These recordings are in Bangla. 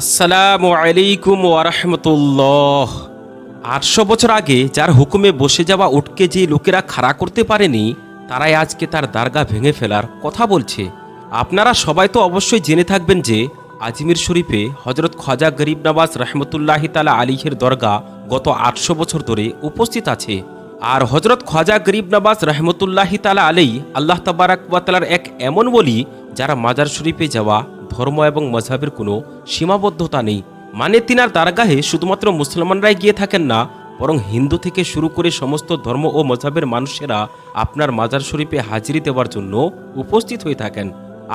আসসালামু আলাইকুম ওয়ারহমতুল্লাহ আটশো বছর আগে যার হুকুমে বসে যাওয়া উটকে যে লোকেরা খাড়া করতে পারেনি, তারাই আজকে তার দারগা ভেঙে ফেলার কথা বলছে। আপনারা সবাই তো অবশ্যই জেনে থাকবেন যে, আজমির শরীফে হজরত খাজা গরিব নওয়াজ রহমতুল্লাহি তালা আলিহের দরগা গত আটশো বছর ধরে উপস্থিত আছে। আর হজরত খাজা গরিব নওয়াজ রহমতুল্লাহি তালা আলী আল্লাহ তাবারাকালার এক এমন বলি যারা মাজার শরীফে যাওয়া ধর্ম এবং মজাবের কোনো সীমাবদ্ধতা নেই। মানে তিনার দারগাহে শুধুমাত্র মুসলমানরাই গিয়ে থাকেন না, বরং হিন্দু থেকে শুরু করে সমস্ত ধর্ম ও মজাবের মানুষেরা আপনার মাজার শরীফে হাজিরি দেওয়ার জন্য উপস্থিত হয়ে থাকেন।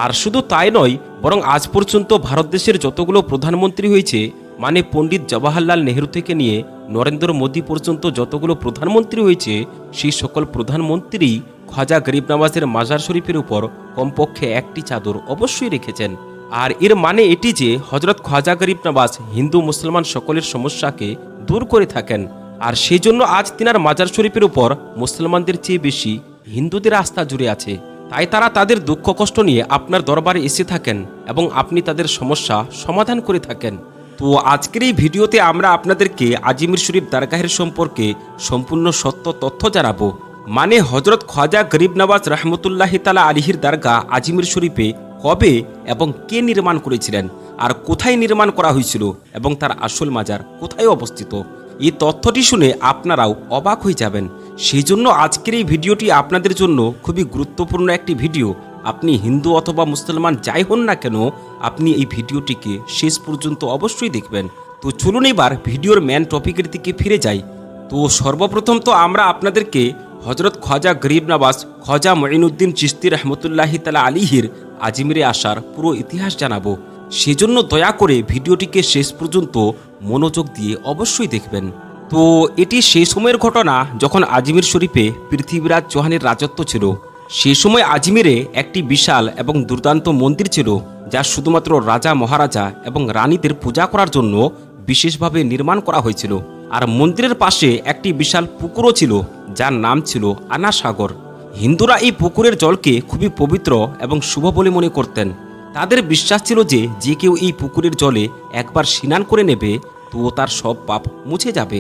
আর শুধু তাই নয়, বরং আজ পর্যন্ত ভারত দেশের যতগুলো প্রধানমন্ত্রী হয়েছে মানে পণ্ডিত জওয়াহরলাল নেহরু থেকে নিয়ে নরেন্দ্র মোদী পর্যন্ত যতগুলো প্রধানমন্ত্রী হয়েছে, সেই সকল প্রধানমন্ত্রী খাজা গরিব নওয়াজের মাজার শরীফের উপর কমপক্ষে একটি চাদর অবশ্যই রেখেছেন। আর এর মানে এটি যে হজরত খাজা গরিব নওয়াজ হিন্দু মুসলমান সকলের সমস্যাকে দূর করে থাকেন, আর সেই জন্য আজ তিনার মাজার শরীফের উপর মুসলমানদের চেয়ে বেশি হিন্দুদের আস্থা জুড়ে আছে। তাই তারা তাদের দুঃখ কষ্ট নিয়ে আপনার দরবারে এসে থাকেন এবং আপনি তাদের সমস্যা সমাধান করে থাকেন। তো আজকের এই ভিডিওতে আমরা আপনাদেরকে আজিমির শরীফ দারগাহের সম্পর্কে সম্পূর্ণ সত্য তথ্য জানাব। মানে হজরত খাজা গরিব নওয়াজ রহমতুল্লাহ তালা আলিহির দারগা আজিমির শরীফে কবে এবং কে নির্মাণ করেছিলেন? আর কোথায় নির্মাণ করা হয়েছিল? এবং তার আসল মাজার কোথায় অবস্থিত? এই তথ্যটি শুনে আপনারাও অবাক হয়ে যাবেন। সেই জন্য আজকের এই ভিডিওটি আপনাদের জন্য খুবই গুরুত্বপূর্ণ একটি ভিডিও। আপনি হিন্দু অথবা মুসলমান যাই হন না কেন, আপনি এই ভিডিওটিকে শেষ পর্যন্ত অবশ্যই দেখবেন। তো চলুন এবার ভিডিওর ম্যান টপিকের দিকে ফিরে যাই। তো সর্বপ্রথম তো আমরা আপনাদেরকে হজরত খাজা গরিব নওয়াজ খাজা মঈনুদ্দিন চিস্তি রহমতুল্লাহি তালা আলিহির আজমিরে আসার পুরো ইতিহাস জানাব। সেজন্য দয়া করে ভিডিওটিকে শেষ পর্যন্ত মনোযোগ দিয়ে অবশ্যই দেখবেন। তো এটি সেই সময়ের ঘটনা যখন আজমির শরীফে পৃথিবীরাজ চৌহানের রাজত্ব ছিল। সে সময় আজমিরে একটি বিশাল এবং দুর্দান্ত মন্দির ছিল, যা শুধুমাত্র রাজা মহারাজা এবং রানীদের পূজা করার জন্য বিশেষভাবে নির্মাণ করা হয়েছিল। আর মন্দিরের পাশে একটি বিশাল পুকুরও ছিল, যার নাম ছিল আনা সাগর হিন্দুরা এই পুকুরের জলকে খুবই পবিত্র এবং শুভ বলে মনে করতেন। তাদের বিশ্বাস ছিল যে যে কেউ এই পুকুরের জলে একবার স্নান করে নেবে তো তার সব পাপ মুছে যাবে।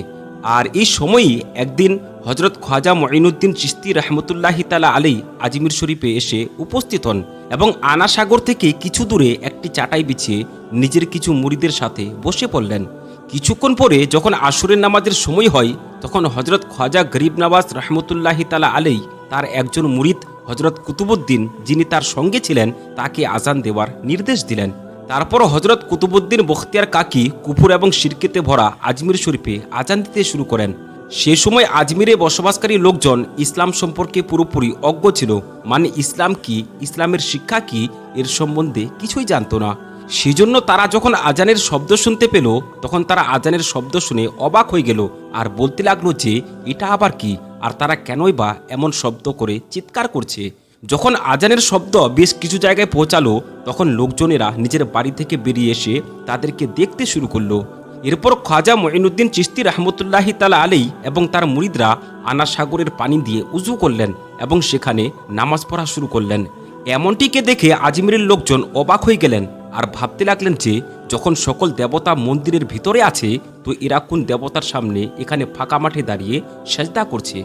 আর এই সময়ই একদিন হজরত খাজা মঈনুদ্দিন চিস্তি রহমতুল্লাহি তালা আলী আজমির শরীফে এসে উপস্থিত হন এবং আনা সাগর থেকে কিছু দূরে একটি চাটাই বিছিয়ে নিজের কিছু মুড়িদের সাথে বসে পড়লেন। কিছুক্ষণ পরে যখন আসরের নামাজের সময় হয়, তখন হজরত খাজা গরিব নওয়াজ রহমতুল্লাহি তালা আলাই তার একজন মুরিদ হজরত কুতুবুদ্দিন যিনি তার সঙ্গে ছিলেন, তাকে আজান দেওয়ার নির্দেশ দিলেন। তারপর হজরত কুতুবুদ্দিন বখতিয়ার কাকি কুপুর এবং শিরকেতে ভরা আজমির শরীফে আজান দিতে শুরু করেন। সে সময় আজমিরে বসবাসকারী লোকজন ইসলাম সম্পর্কে পুরোপুরি অজ্ঞ ছিল। মানে ইসলাম কি, ইসলামের শিক্ষা কি, এর সম্বন্ধে কিছুই জানত না। সেজন্য তারা যখন আজানের শব্দ শুনতে পেল, তখন তারা আজানের শব্দ শুনে অবাক হয়ে গেল আর বলতে লাগল যে, এটা আবার কি? আর তারা কেনই বা এমন শব্দ করে চিৎকার করছে? যখন আজানের শব্দ বেশ কিছু জায়গায় পৌঁছালো, তখন লোকজনেরা নিজের বাড়ি থেকে বেরিয়ে এসে তাদেরকে দেখতে শুরু করল। এরপর খাজা মঈনুদ্দিন চিস্তি রহমতুল্লাহি তালা আলী এবং তার মুরিদরা আনা সাগরের পানি দিয়ে উজু করলেন এবং সেখানে নামাজ পড়া শুরু করলেন। এমনটিকে দেখে আজমিরের লোকজন অবাক হয়ে গেলেন। আর ভাবতে লাগলেন যে, যখন সকল দেবতা মন্দিরের ভিতরে আছে, তো এরা কোন দেবতার সামনে এখানে ফাঁকা মাঠে দাঁড়িয়ে সেজদা করছে।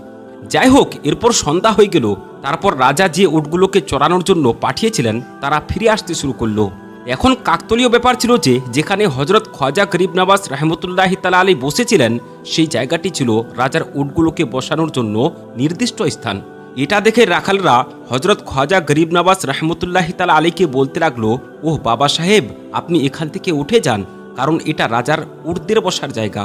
যাই হোক, এরপর সন্ধ্যা হয়ে গেল। তারপর রাজা যে উটগুলোকে চড়ানোর জন্য পাঠিয়েছিলেন, তারা ফিরে আসতে শুরু করল। এখন কাকতলীয় ব্যাপার ছিল যে, যেখানে হজরত খাজা গরিব নওয়াজ রহমতুল্লাহ তালা আলী বসেছিলেন, সেই জায়গাটি ছিল রাজার উটগুলোকে বসানোর জন্য নির্দিষ্ট স্থান। এটা দেখে রাখালরা হজরত খাজা গরিব নওয়াজ রহমতুল্লাহ তালা আলীকে বলতে লাগল, ওহ বাবা সাহেব, আপনি এখান থেকে উঠে যান, কারণ এটা রাজার উর্দের বসার জায়গা।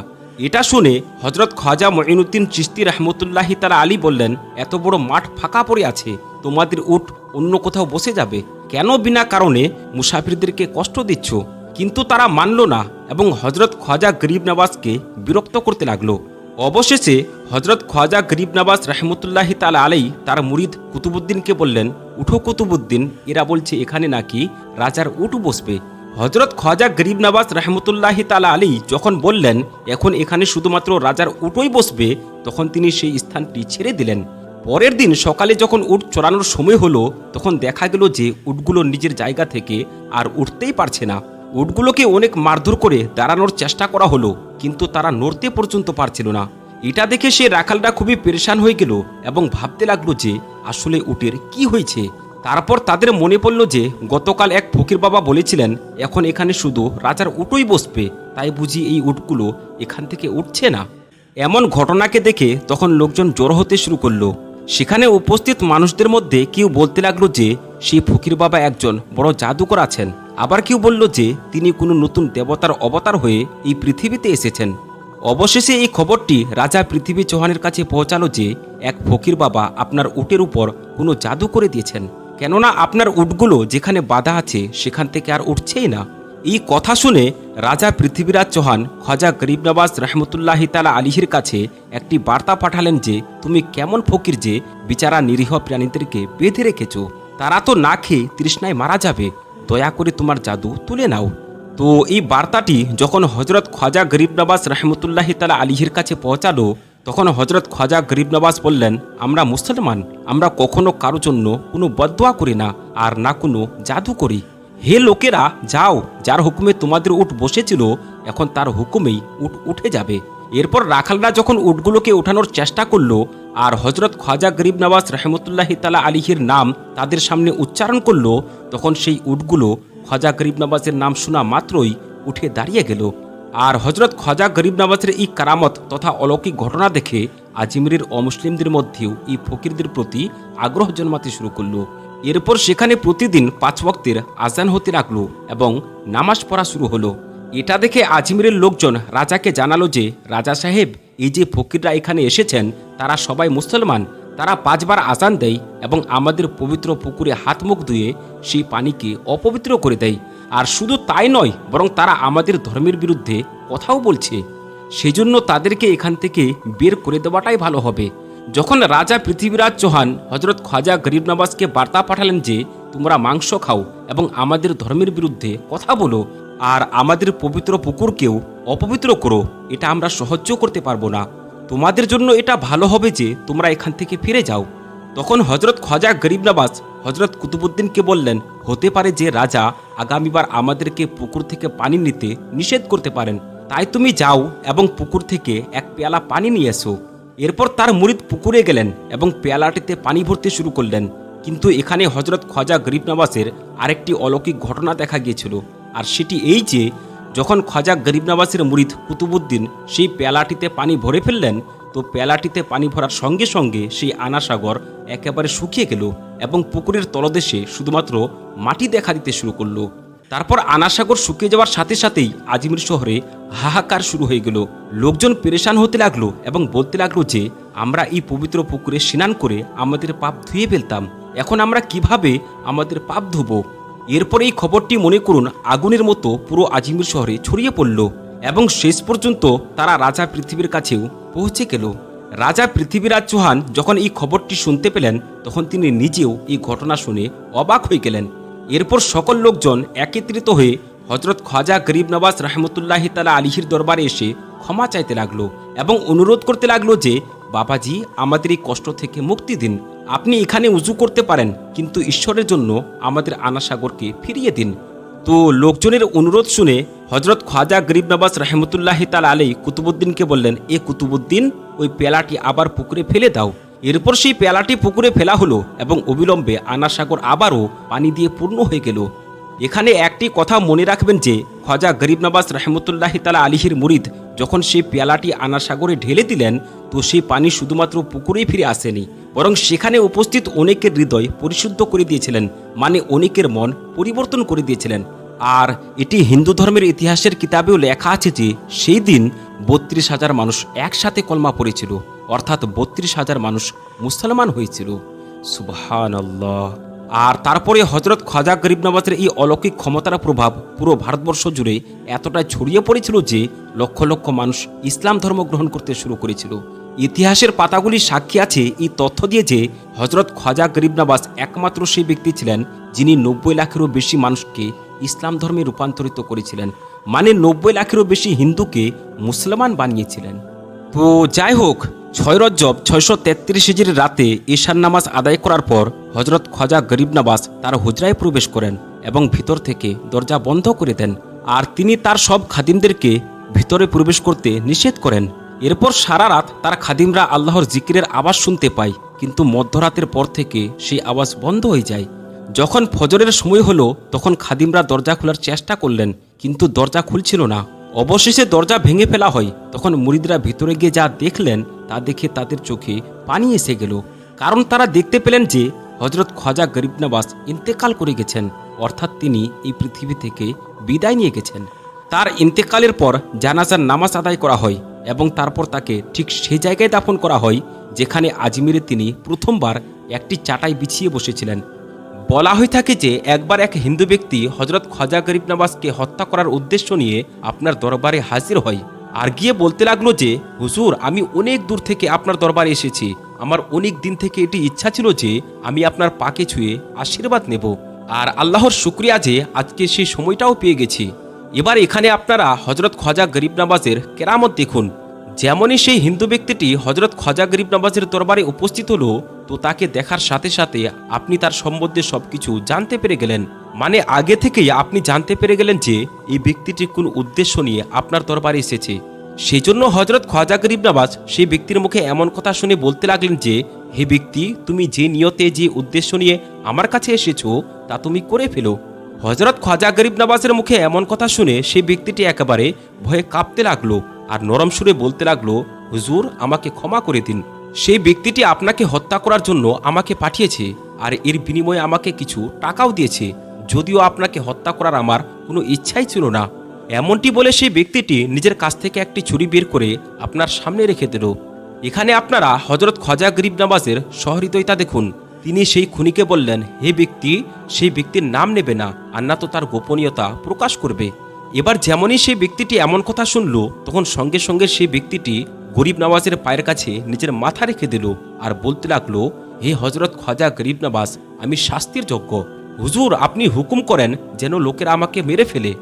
এটা শুনে হজরত খাজা মঈনুদ্দিন চিস্তি রহমতুল্লাহি তালা আলী বললেন, এত বড় মাঠ ফাঁকা পড়ে আছে, তোমাদের উট অন্য কোথাও বসে যাবে। কেন বিনা কারণে মুসাফিরদেরকে কষ্ট দিচ্ছ? কিন্তু তারা মানল না এবং হজরত খাজা গরিব নওয়াজকে বিরক্ত করতে লাগল। অবশেষে হজরত খাজা গরিব নওয়াজ রহমতুল্লাহি তালা আলাই তার মুরিদ কুতুবুদ্দিনকে বললেন, উঠো কুতুবুদ্দিন এরা বলছে এখানে নাকি রাজার উট বসবে। হজরত খাজা গরিব নওয়াজ রহমতুল্লাহি তালা আলী যখন বললেন, এখন এখানে শুধুমাত্র রাজার উটোই বসবে, তখন তিনি সেই স্থানটি ছেড়ে দিলেন। পরের দিন সকালে যখন উট চড়ানোর সময় হলো, তখন দেখা গেল যে উটগুলো নিজের জায়গা থেকে আর উঠতেই পারছে না। উটগুলোকে অনেক মারধর করে দাঁড়ানোর চেষ্টা করা হলো, কিন্তু তারা নড়তে পর্যন্ত পারছিল না। এটা দেখে সে রাখালটা খুবই পেরেশান হয়ে গেল এবং ভাবতে লাগল যে, আসলে উটের কি হয়েছে? তারপর তাদের মনে পড়ল যে, গতকাল এক ফকির বাবা বলেছিলেন, এখন এখানে শুধু রাজার উটোই বসবে, তাই বুঝি এই উটগুলো এখান থেকে উঠছে না। এমন ঘটনাকে দেখে তখন লোকজন জড়ো হতে শুরু করল। সেখানে উপস্থিত মানুষদের মধ্যে কেউ বলতে লাগল যে সেই ফকির বাবা একজন বড় জাদুকর আছেন। আবার কেউ বলল যে তিনি কোনো নতুন দেবতার অবতার হয়ে এই পৃথিবীতে এসেছেন। অবশেষে এই খবরটি রাজা পৃথিবী চৌহানের কাছে পৌঁছালো যে এক ফকির বাবা আপনার উটের উপর কোনো জাদু করে দিয়েছেন। কেননা আপনার উটগুলো যেখানে বাধা আছে সেখান থেকে আর উঠছেই না। এই কথা শুনে রাজা পৃথিবীরাজ চৌহান খজা গরিব নবাজ রহমতুল্লাহ তালা আলিহির কাছে একটি বার্তা পাঠালেন যে, তুমি কেমন ফকির যে, বিচারা নিরীহ প্রাণীদেরকে বেঁধে রেখেছ। তারা তো না খেয়ে তৃষ্ণায় মারা যাবে। দয়া করে তোমার জাদু তুলে নাও। তো এই বার্তাটি যখন হজরত খজা গরিব নবাজ রহমতুল্লাহ তালা আলিহির কাছে পৌঁছালো, তখন হজরত খজা গরিব নবাজ বললেন, আমরা মুসলমান, আমরা কখনো কারও জন্য কোনো বদোয়া করি না আর না কোনো জাদু করি। হে লোকেরা, যাও, যার হুকুমে তোমাদের উঠ বসেছিল, এখন তার হুকুমেই উঠ উঠে যাবে। এরপর রাখালরা যখন উটগুলোকে ওঠানোর চেষ্টা করল, আর হজরত খোয়াজা গরিব নওয়াজ রহমতুল্লাহ তালা আলিহির নাম তাদের সামনে উচ্চারণ করল, তখন সেই উটগুলো খোয়াজা গরিব নওয়াজের নাম শোনা মাত্রই উঠে দাঁড়িয়ে গেল। আর হজরত খোয়াজা গরিব নওয়াজের এই কারামত তথা অলৌকিক ঘটনা দেখে আজমিরের অমুসলিমদের মধ্যেও এই ফকিরদের প্রতি আগ্রহ জন্মাতে শুরু করল। এরপর সেখানে প্রতিদিন পাঁচ ওয়াক্তের আজান হতে লাগল এবং নামাজ পড়া শুরু হলো। এটা দেখে আজমিরের লোকজন রাজাকে জানালো যে রাজা সাহেব, এই যে ফকিররা এখানে এসেছেন, তারা সবাই মুসলমান। তারা পাঁচবার আজান দেয় এবং আমাদের পবিত্র পুকুরে হাত মুখ ধুয়ে সেই পানিকে অপবিত্র করে দেয়। আর শুধু তাই নয়, বরং তারা আমাদের ধর্মের বিরুদ্ধে কথাও বলছে। সেজন্য তাদেরকে এখান থেকে বের করে দেওয়াটাই ভালো হবে। যখন রাজা পৃথিবীরাজ চৌহান হজরত খাজা গরিব নবাজকে বার্তা পাঠালেন যে, তোমরা মাংস খাও এবং আমাদের ধর্মের বিরুদ্ধে কথা বলো আর আমাদের পবিত্র পুকুরকেও অপবিত্র করো, এটা আমরা সহ্য করতে পারব না। তোমাদের জন্য এটা ভালো হবে যে তোমরা এখান থেকে ফিরে যাও। তখন হজরত খাজা গরিব নবাজ হজরত কুতুবুদ্দিনকে বললেন, হতে পারে যে রাজা আগামীবার আমাদেরকে পুকুর থেকে পানি নিতে নিষেধ করতে পারেন। তাই তুমি যাও এবং পুকুর থেকে এক পেয়ালা পানি নিয়ে এসো। এরপর তার মুরিদ পুকুরে গেলেন এবং পেয়ালাটিতে পানি ভরতে শুরু করলেন। কিন্তু এখানে হজরত খজা গরিব নওয়াজের আরেকটি অলৌকিক ঘটনা দেখা গিয়েছিল। আর সেটি এই যে, যখন খজা গরিব নওয়াজের মুরিদ কুতুবুদ্দিন সেই পেয়ালাটিতে পানি ভরে ফেললেন, তো পেয়ালাটিতে পানি ভরার সঙ্গে সঙ্গে সেই আনাসাগর একেবারে শুকিয়ে গেল এবং পুকুরের তলদেশে শুধুমাত্র মাটি দেখা দিতে শুরু করল। তারপর আনাসাগর শুকিয়ে যাওয়ার সাথে সাথেই আজমির শহরে হাহাকার শুরু হয়ে গেল। লোকজন পেরেশান হতে লাগল এবং বলতে লাগল যে, আমরা এই পবিত্র পুকুরে স্নান করে আমাদের পাপ ধুয়ে ফেলতাম। এখন আমরা কীভাবে আমাদের পাপ ধুবো? এরপর এই খবরটি মনে করুন, আগুনের মতো পুরো আজমির শহরে ছড়িয়ে পড়ল এবং শেষ পর্যন্ত তারা রাজা পৃথিবীর কাছেও পৌঁছে গেল। রাজা পৃথিবীরাজ চৌহান যখন এই খবরটি শুনতে পেলেন, তখন তিনি নিজেও এই ঘটনা শুনে অবাক হয়ে গেলেন। এরপর সকল লোকজন একত্রিত হয়ে হজরত খাজা গরিব নবাজ রহমতুল্লাহ তালা আলিহির দরবারে এসে ক্ষমা চাইতে লাগল এবং অনুরোধ করতে লাগল যে, বাবাজি, আমাদের এই কষ্ট থেকে মুক্তি দিন। আপনি এখানে উজু করতে পারেন, কিন্তু ঈশ্বরের জন্য আমাদের আনাসাগরকে ফিরিয়ে দিন। তো লোকজনের অনুরোধ শুনে হজরত খাজা গরিব নবাজ রহমতুল্লাহ তাল আলী কুতুবুদ্দিনকে বললেন, এ কুতুবুদ্দিন, ওই পেলাটি আবার পুকুরে ফেলে দাও। এরপর সেই পেলাটি পুকুরে ফেলা হলো এবং অবিলম্বে আনাসাগর আবারও পানি দিয়ে পূর্ণ হয়ে গেল। এখানে একটি কথা মনে রাখবেন যে, খজা গরিব নবাজ রহমতুল্লাহ তালা আলিহির মুরিদ যখন সেই পেয়ালাটি আনাসাগরে ঢেলে দিলেন, তো সেই পানি শুধুমাত্র পুকুরেই ফিরে আসেনি, বরং সেখানে উপস্থিত অনেকের হৃদয় পরিশুদ্ধ করে দিয়েছিলেন মানে অনেকের মন পরিবর্তন করে দিয়েছিলেন। আর এটি হিন্দু ধর্মের ইতিহাসের কিতাবেও লেখা আছে যে, সেই দিন বত্রিশ হাজার মানুষ একসাথে কলমা পড়েছিল, অর্থাৎ বত্রিশ হাজার মানুষ মুসলমান হয়েছিল। সুবহান আর তারপরে হজরত খাজা গরিব নওয়াজের এই অলৌকিক ক্ষমতার প্রভাব পুরো ভারতবর্ষ জুড়ে এতটাই ছড়িয়ে পড়েছিল যে লক্ষ লক্ষ মানুষ ইসলাম ধর্ম গ্রহণ করতে শুরু করেছিল। ইতিহাসের পাতাগুলি সাক্ষী আছে এই তথ্য দিয়ে যে হজরত খাজা গরিব নওয়াজ একমাত্র সেই ব্যক্তি ছিলেন যিনি নব্বই লাখেরও বেশি মানুষকে ইসলাম ধর্মে রূপান্তরিত করেছিলেন মানে নব্বই লাখেরও বেশি হিন্দুকে মুসলমান বানিয়েছিলেন। তো যাই হোক ছয় রজ্জব ছয়শো তেত্রিশ হিজির রাতে ঈশান নামাজ আদায় করার পর হজরত খজা গরিব নবাজ তার হুজরায় প্রবেশ করেন এবং ভিতর থেকে দরজা বন্ধ করে দেন। আর তিনি তার সব খাদিমদেরকে ভিতরে প্রবেশ করতে নিষেধ করেন। এরপর সারা রাত তার খাদিমরা আল্লাহর জিকিরের আওয়াজ শুনতে পায়, কিন্তু মধ্যরাতের পর থেকে সেই আওয়াজ বন্ধ হয়ে যায়। যখন ফজরের সময় হলো, তখন খাদিমরা দরজা খোলার চেষ্টা করলেন, কিন্তু দরজা খুলছিল না। অবশেষে দরজা ভেঙে ফেলা হয়। তখন মুরিদরা ভিতরে গিয়ে যা দেখলেন তা দেখে তাদের চোখে পানি এসে গেল। কারণ তারা দেখতে পেলেন যে হজরত খাজা গরিব নওয়াজ ইন্তেকাল করে গেছেন। অর্থাৎ তিনি এই পৃথিবী থেকে বিদায় নিয়ে গেছেন। তার ইন্তেকালের পর জানাজার নামাজ আদায় করা হয় এবং তারপর তাকে ঠিক সেই জায়গায় দাফন করা হয়, যেখানে আজমিরে তিনি প্রথমবার একটি চাটাই বিছিয়ে বসেছিলেন। বলা হয়ে থাকে যে, একবার এক হিন্দু ব্যক্তি হজরত খাজা গরিব নওয়াজকে হত্যা করার উদ্দেশ্য নিয়ে আপনার দরবারে হাজির হয়। আর গিয়ে বলতে লাগল যে, হুজুর, আমি অনেক দূর থেকে আপনার দরবারে এসেছি। আমার অনেক দিন থেকে এটি ইচ্ছা ছিল যে, আমি আপনার পাকে ছুঁয়ে আশীর্বাদ নেব। আর আল্লাহর শুক্রিয়া যে, আজকে সেই সময়টাও পেয়ে গেছি। এবার এখানে আপনারা হজরত খাজা গরিব নওয়াজের কেরামত দেখুন। যেমনই সেই হিন্দু ব্যক্তিটি হজরত খাজা গরিব নওয়াজের দরবারে উপস্থিত হলো তো তাকে দেখার সাথে সাথে আপনি তার সম্বন্ধে সবকিছু জানতে পেরে গেলেন। মানে আগে থেকেই আপনি জানতে পেরে গেলেন যে এই ব্যক্তিটি কোন উদ্দেশ্য নিয়ে আপনার দরবারে এসেছে। সেই জন্য হজরত খাজা গরিব নওয়াজ সেই ব্যক্তির মুখে এমন কথা শুনে বলতে লাগলেন যে, হে ব্যক্তি, তুমি যে নিয়তে যে উদ্দেশ্য নিয়ে আমার কাছে এসেছ, তা তুমি করে ফেলো। হজরত খাজা গরিব নওয়াজের মুখে এমন কথা শুনে সেই ব্যক্তিটি একেবারে ভয়ে কাঁপতে লাগল আর নরম সুরে বলতে লাগল, হুজুর, আমাকে ক্ষমা করে দিন। সেই ব্যক্তিটি আপনাকে হত্যা করার জন্য আমাকে পাঠিয়েছে আর এর বিনিময়ে আমাকে কিছু টাকাও দিয়েছে। যদিও আপনাকে হত্যা করার আমার কোনো ইচ্ছাই ছিল না। এমনটি বলে সেই ব্যক্তিটি নিজের কাছ থেকে একটি ছুরি বের করে আপনার সামনে রেখে দিল। এখানে আপনারা হজরত খজা গরিব নামাজের সহৃদয়তা দেখুন। তিনি সেই খুনিকে বললেন, হে ব্যক্তি, সেই ব্যক্তির নাম নেবে না, আর না তো তার গোপনীয়তা প্রকাশ করবে। এবার যেমনই সেই ব্যক্তিটি এমন কথা শুনল, তখন সঙ্গে সঙ্গে সেই ব্যক্তিটি গরিব নওয়াজের পায়ের কাছে নিজের মাথা রেখে দিল আর বলতে লাগল, হে হজরত খাজা গরিব নওয়াজ, আমি শাস্তির যোগ্য। হুজুর, আপনি হুকুম করেন যেন লোকেরা আমাকে মেরে ফেলে।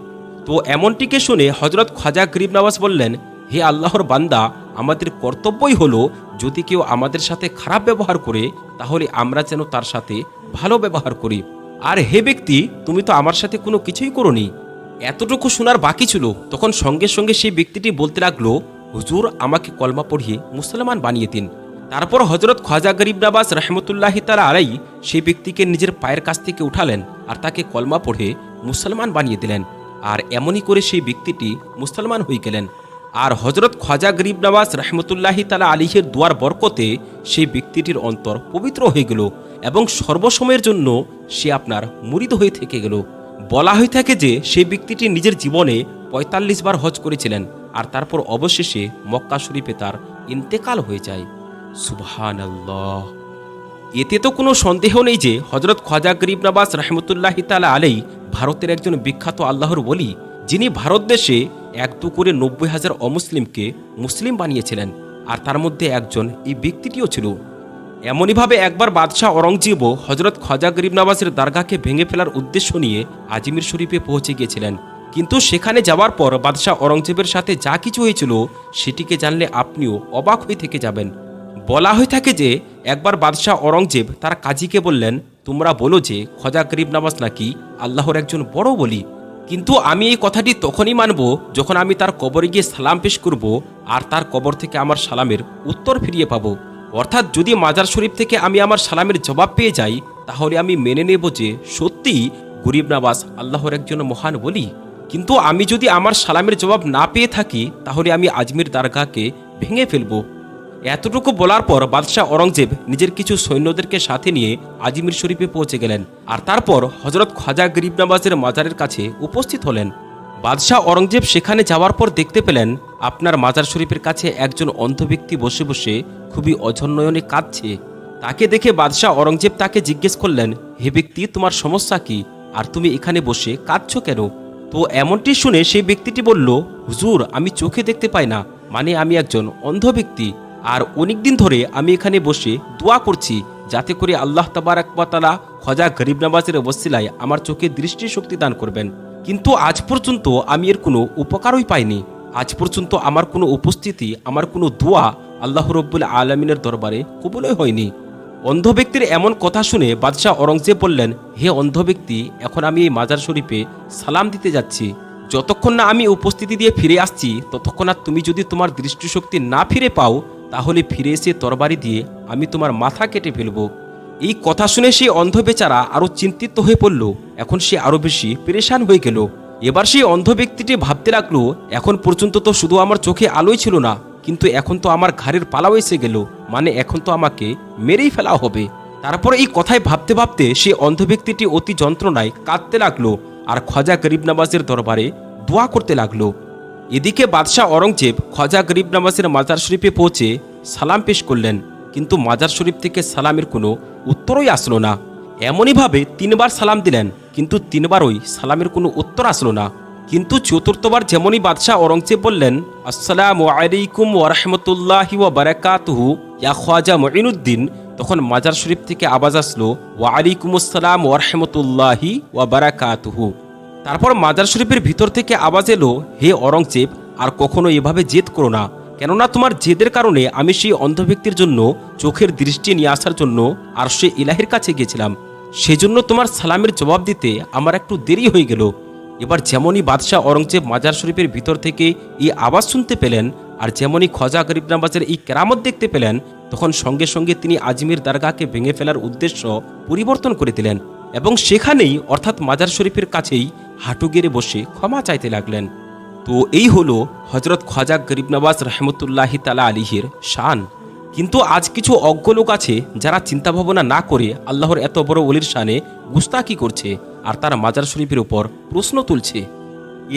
তো এমনটিকে শুনে হজরত খাজা গরিব নওয়াজ বললেন, হে আল্লাহর বান্দা, আমাদের কর্তব্যই হলো যদি কেউ আমাদের সাথে খারাপ ব্যবহার করে, তাহলে আমরা যেন তার সাথে ভালো ব্যবহার করি। আর হে ব্যক্তি, তুমি তো আমার সাথে কোনো কিছুই করনি। এতটুকু শোনার বাকি ছিল। তখন সঙ্গে সঙ্গে সেই ব্যক্তিটি বলতে লাগল হুজুর আমাকে কলমা পড়িয়ে মুসলমান বানিয়ে দিন। তারপর হজরত খাজা গরিব নবাজ রহমতুল্লাহি তালা আলাই সেই ব্যক্তিকে নিজের পায়ের কাছ থেকে উঠালেন আর তাকে কলমা পড়ে মুসলমান বানিয়ে দিলেন। আর এমনই করে সেই ব্যক্তিটি মুসলমান হয়ে গেলেন। আর হজরত খাজা গরিব নওয়াজ রহমতুল্লাহি তালা আলিহের দুয়ার বরকতে সেই ব্যক্তিটির অন্তর পবিত্র হয়ে গেল এবং সর্বসময়ের জন্য সে আপনার মুরিদ হয়ে থেকে গেল। বলা হয়ে থাকে যে সেই ব্যক্তিটি নিজের জীবনে পঁয়তাল্লিশ বার হজ করেছিলেন। আর তারপর অবশেষে মক্কা শরীফে তার ইন্তেকাল হয়ে যায়। সুবহান এতে তো কোনো সন্দেহ নেই যে হজরত খাজা গরিব নবাজ রহমতুল্লাহি তালা আলাই ভারতের একজন বিখ্যাত আল্লাহর বলি যিনি ভারত দেশে এক দু করে নব্বই হাজার অমুসলিমকে মুসলিম বানিয়েছিলেন আর তার মধ্যে একজন এই ব্যক্তিটিও ছিল। এমনইভাবে একবার বাদশাহ অরঙ্গজেবও হজরত খাজা গরিব নওয়াজের দারগাকে ভেঙে ফেলার উদ্দেশ্য নিয়ে আজমির শরীফে পৌঁছে গিয়েছিলেন। কিন্তু সেখানে যাওয়ার পর বাদশাহ অরঙ্গজেবের সাথে যা কিছু হয়েছিল, সেটিকে জানলে আপনিও অবাক হয়ে থেকে যাবেন। বলা হয়ে থাকে যে, একবার বাদশাহ অরঙ্গজেব তার কাজীকে বললেন, তোমরা বলো যে খজা গরিব নওয়াজ নাকি আল্লাহর একজন বড় বলি? কিন্তু আমি এই কথাটি তখনই মানব যখন আমি তার কবরে গিয়ে সালাম পেশ করব আর তার কবর থেকে আমার সালামের উত্তর ফিরিয়ে পাবো। অর্থাৎ যদি মাজার শরীফ থেকে আমি আমার সালামের জবাব পেয়ে যাই, তাহলে আমি মেনে নেব যে, সত্যিই গরিব নওয়াজ আল্লাহর একজন মহান বলি। কিন্তু আমি যদি আমার সালামের জবাব না পেয়ে থাকি, তাহলে আমি আজমির দারগাহকে ভেঙে ফেলব। এতটুকু বলার পর বাদশাহ অরঙ্গজেব নিজের কিছু সৈন্যদেরকে সাথে নিয়ে আজমির শরীফে পৌঁছে গেলেন। আর তারপর হজরত খাজা গরিব নওয়াজের মাজারের কাছে উপস্থিত হলেন। বাদশাহ অরঙ্গজেব সেখানে যাওয়ার পর দেখতে পেলেন, আপনার মাজার শরীফের কাছে একজন অন্ধ ব্যক্তি বসে বসে খুবই অঝন্নয়নে কাঁদছে। তাকে দেখে বাদশাহ অরঙ্গজেব তাকে জিজ্ঞেস করলেন, হে ব্যক্তি, তোমার সমস্যা কি? আর তুমি এখানে বসে কাঁদছ কেন? তো এমনটি শুনে সেই ব্যক্তিটি বলল, হুজুর, আমি চোখে দেখতে পাই না। মানে আমি একজন অন্ধ ব্যক্তি। আর অনেক দিন ধরে আমি এখানে বসে দোয়া করছি, যাতে করে আল্লাহ তাবারাকবাতালা খজা গরিব নওয়াজের অবস্থিলায় আমার চোখে দৃষ্টিশক্তি দান করবেন। কিন্তু আজ পর্যন্ত আমি এর কোনো উপকারই পাইনি। আজ পর্যন্ত আমার কোনো উপস্থিতি, আমার কোনো দোয়া আল্লাহ রব্বুল আলমিনের দরবারে কবুলই হয়নি। অন্ধ ব্যক্তির এমন কথা শুনে বাদশাহ অরঙ্গজেব বললেন, হে অন্ধ ব্যক্তি এখন আমি এই মাজার শরীফে সালাম দিতে যাচ্ছি। যতক্ষণ না আমি উপস্থিতি দিয়ে ফিরে আসছি, ততক্ষণ আর তুমি যদি তোমার দৃষ্টিশক্তি না ফিরে পাও, তাহলে ফিরে এসে তরবারি দিয়ে আমি তোমার মাথা কেটে ফেলব। এই কথা শুনে সেই অন্ধ বেচারা আরও চিন্তিত হয়ে পড়ল। এখন সে আরও বেশি পেরেশান হয়ে গেল। এবার সেই অন্ধ ব্যক্তিটি ভাবতে লাগল, এখন পর্যন্ত তো শুধু আমার চোখে আলোই ছিল না কিন্তু এখন তো আমার ঘাড়ের পালাও এসে গেল মানে এখন তো আমাকে মেরেই ফেলা হবে। তারপর এই কথায় ভাবতে ভাবতে সে অন্ধ ব্যক্তিটি অতি যন্ত্রণায় কাঁদতে লাগল আর খজা গরিব নামাজের দরবারে দোয়া করতে লাগল। এদিকে বাদশাহ অরঙ্গজেব খজা গরিব নামাজের মাজার শরীফে পৌঁছে সালাম পেশ করলেন, কিন্তু মাজার শরীফ থেকে সালামের কোনো উত্তরই আসলো না। এমনইভাবে তিনবার সালাম দিলেন, কিন্তু তিনবারই সালামের কোনো উত্তর আসলো না। কিন্তু চতুর্থবার যেমনই বাদশাহ অরঙ্গজেব বললেন, আসসালাম আলাইকুম ওরহমতুল্লাহি ওয়া বারাকাতুহু, ইয়া খোয়াজা মঈনুদ্দিন। তখন মাজার শরীফ থেকে আওয়াজ আসলো, ওয়া আলাইকুম আসসালাম ওরহমতুল্লাহি ওয়া বারাকাতুহু। তারপর মাজার শরীফের ভিতর থেকে আওয়াজ এলো, হে অরঙ্গজেব আর কখনো এভাবে জেদ করো না। কেননা তোমার জেদের কারণে আমি সেই অন্ধ ব্যক্তির জন্য চোখের দৃষ্টি নিয়ে আসার জন্য আর সে ইলাহের কাছে গিয়েছিলাম সেজন্য তোমার সালামের জবাব দিতে আমার একটু দেরি হয়ে গেল। এবার যেমনই বাদশাহ অরঙ্গজেব মাজার শরীফের ভিতর থেকে এই আওয়াজ শুনতে পেলেন আর যেমনই খজা গরিব নামাজের এই কেরামত দেখতে পেলেন, তখন সঙ্গে সঙ্গে তিনি আজমির দরগাকে ভেঙে ফেলার উদ্দেশ্য পরিবর্তন করে দিলেন এবং সেখানেই অর্থাৎ মাজার শরীফের কাছেই হাঁটু গেড়ে বসে ক্ষমা চাইতে লাগলেন। তো এই হলো হজরত খজা গরিব নওয়াজ রহমতুল্লাহি তালা আলিহির শান। কিন্তু আজ কিছু অজ্ঞ লোক আছে যারা চিন্তা ভাবনা না করে আল্লাহর এত বড় অলির শানে গুস্তাকি করছে আর তার মাজার শরীফের উপর প্রশ্ন তুলছে।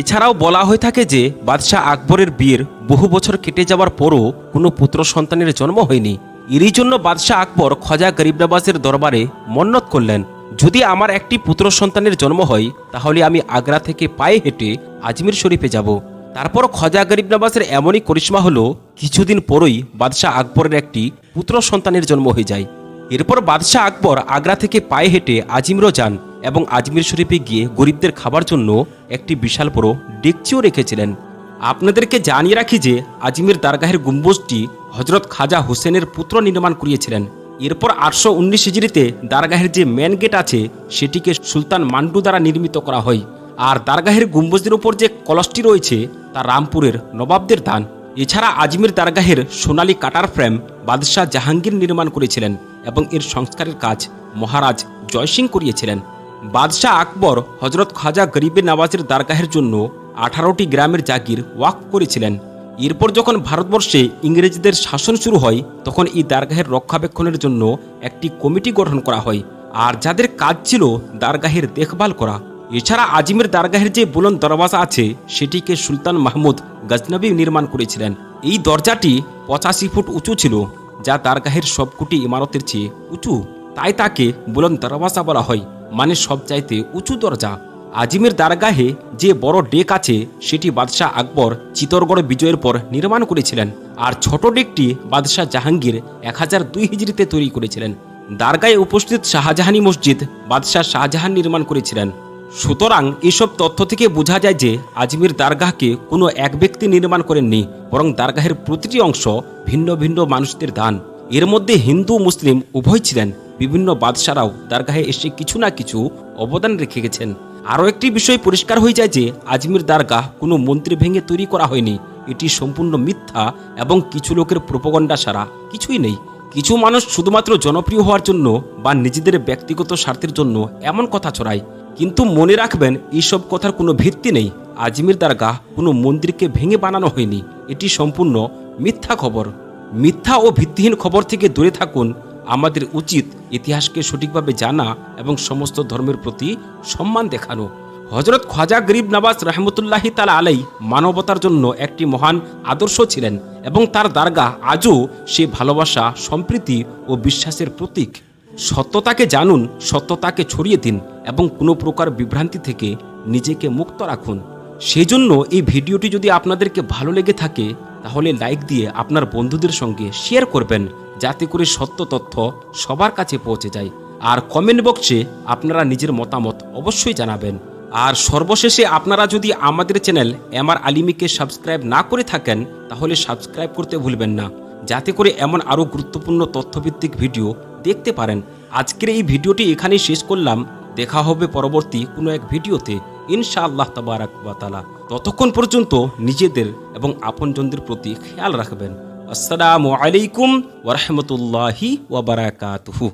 এছাড়াও বলা হয়ে থাকে যে, বাদশাহ আকবরের বিয়ের বহু বছর কেটে যাওয়ার পরও কোনো পুত্র সন্তানের জন্ম হয়নি। এরই জন্য বাদশাহ আকবর খজা গরিব নওয়াজের দরবারে মন্নত করলেন, যদি আমার একটি পুত্র সন্তানের জন্ম হয়, তাহলে আমি আগ্রা থেকে পায়ে হেঁটে আজমির শরীফে যাব। তারপর খজা গরিব নওয়াজের এমনই করিশ্মা হলো কিছুদিন পরই বাদশাহ আকবরের একটি পুত্র সন্তানের জন্ম হয়ে যায়। এরপর বাদশাহ আকবর আগ্রা থেকে পায়ে হেঁটে আজমিরও যান এবং আজমির শরীফে গিয়ে গরিবদের খাবার জন্য একটি বিশাল বড় ডেকচিও রেখেছিলেন। আপনাদেরকে জানিয়ে রাখি যে আজমির দারগাহের গম্বুজটি হজরত খাজা হোসেনের পুত্র নির্মাণ করিয়েছিলেন। এরপর আটশো উনিশ হিজড়িতে দারগাহের যে মেন গেট আছে, সেটিকে সুলতান মান্ডু দ্বারা নির্মিত করা হয়। আর দারগাহের গম্বুজের উপর যে কলসটি রয়েছে, তা রামপুরের নবাবদের দান। এছাড়া আজমির দারগাহের সোনালী কাটার ফ্রেম বাদশাহ জাহাঙ্গীর নির্মাণ করেছিলেন এবং এর সংস্কারের কাজ মহারাজ জয়সিং করিয়েছিলেন। বাদশাহ আকবর হজরত খাজা গরিবে নওয়াজের দারগাহের জন্য আঠারোটি গ্রামের জাগির ওয়াক করেছিলেন। এরপর যখন ভারতবর্ষে ইংরেজদের শাসন শুরু হয়, তখন এই দারগাহের রক্ষাবেক্ষণের জন্য একটি কমিটি গঠন করা হয়। আর যাদের কাজ ছিল দারগাহের দেখভাল করা এছাড়া আজমির দারগাহের যে বুলন দরওয়াজা আছে, সেটিকে সুলতান মাহমুদ গজনবী নির্মাণ করেছিলেন। এই দরজাটি পঁচাশি ফুট উঁচু ছিল, যা দারগাহের সবকটি ইমারতের চেয়ে উঁচু। তাই তাকে বুলন দরওয়াজা বলা হয় মানে সবচাইতে উঁচু দরজা। আজিমের দারগাহে যে বড় ডেক আছে, সেটি বাদশাহ আকবর চিতরগড় বিজয়ের পর নির্মাণ করেছিলেন, আর ছোট ডেকটি বাদশাহ জাহাঙ্গীর এক হাজার দুই হিজড়িতে তৈরি করেছিলেন। দারগায় উপস্থিত শাহজাহানি মসজিদ বাদশাহ শাহজাহান নির্মাণ করেছিলেন। সুতরাং এসব তথ্য থেকে বোঝা যায় যে আজমির দারগাহকে কোনো এক ব্যক্তি নির্মাণ করেননি, বরং দারগাহের প্রতিটি অংশ ভিন্ন ভিন্ন মানুষদের দান। এর মধ্যে হিন্দু, মুসলিম উভয় ছিলেন। বিভিন্ন বাদশারাও দারগাহে এসে কিছু না কিছু অবদান রেখে গেছেন। আরও একটি বিষয় পরিষ্কার হয়ে যায় যে আজমির দারগাহ কোনো মন্ত্রী ভেঙে তৈরি করা হয়নি। এটি সম্পূর্ণ মিথ্যা এবং কিছু লোকের প্রোপগণ্ডা সারা। কিছুই নেই। কিছু মানুষ শুধুমাত্র জনপ্রিয় হওয়ার জন্য বা নিজেদের ব্যক্তিগত স্বার্থের জন্য এমন কথা ছড়ায়। কিন্তু মনে রাখবেন, এইসব কথার কোনো ভিত্তি নেই। আজমির দারগাহ কোনো মন্দিরকে ভেঙে বানানো হয়নি। এটি সম্পূর্ণ মিথ্যা খবর। মিথ্যা ও ভিত্তিহীন খবর থেকে দূরে থাকুন। আমাদের উচিত ইতিহাসকে সঠিকভাবে জানা এবং সমস্ত ধর্মের প্রতি সম্মান দেখানো। হজরত খাজা গরিব নওয়াজ রহমতুল্লাহি তালা আলাই মানবতার জন্য একটি মহান আদর্শ ছিলেন এবং তার দারগাহ আজও সে ভালোবাসা, সম্প্রীতি ও বিশ্বাসের প্রতীক। সত্যতাকে জানুন, সত্যতাকে ছড়িয়ে দিন এবং কোনো প্রকার বিভ্রান্তি থেকে নিজেকে মুক্ত রাখুন। সেই জন্য এই ভিডিওটি যদি আপনাদেরকে ভালো লেগে থাকে, তাহলে লাইক দিয়ে আপনার বন্ধুদের সঙ্গে শেয়ার করবেন, যাতে করে সত্য তথ্য সবার কাছে পৌঁছে যায়। আর কমেন্ট বক্সে আপনারা নিজের মতামত অবশ্যই জানাবেন। আর সর্বশেষে আপনারা যদি আমাদের চ্যানেল এমআর আলিমিকে সাবস্ক্রাইব না করে থাকেন, তাহলে সাবস্ক্রাইব করতে ভুলবেন না। যাতে করে এমন আরও গুরুত্বপূর্ণ তথ্যভিত্তিক ভিডিও দেখতে পারেন। আজকের এই ভিডিওটি এখানেই শেষ করলাম। দেখা হবে পরবর্তী কোনো এক ভিডিওতে। ইনশা আল্লাহ তাআলা। ততক্ষণ পর্যন্ত নিজেদের এবং আপনজনদের প্রতি খেয়াল রাখবেন। আসসালামু আলাইকুম ওরহমতুল্লাহি ওবরাকাতহু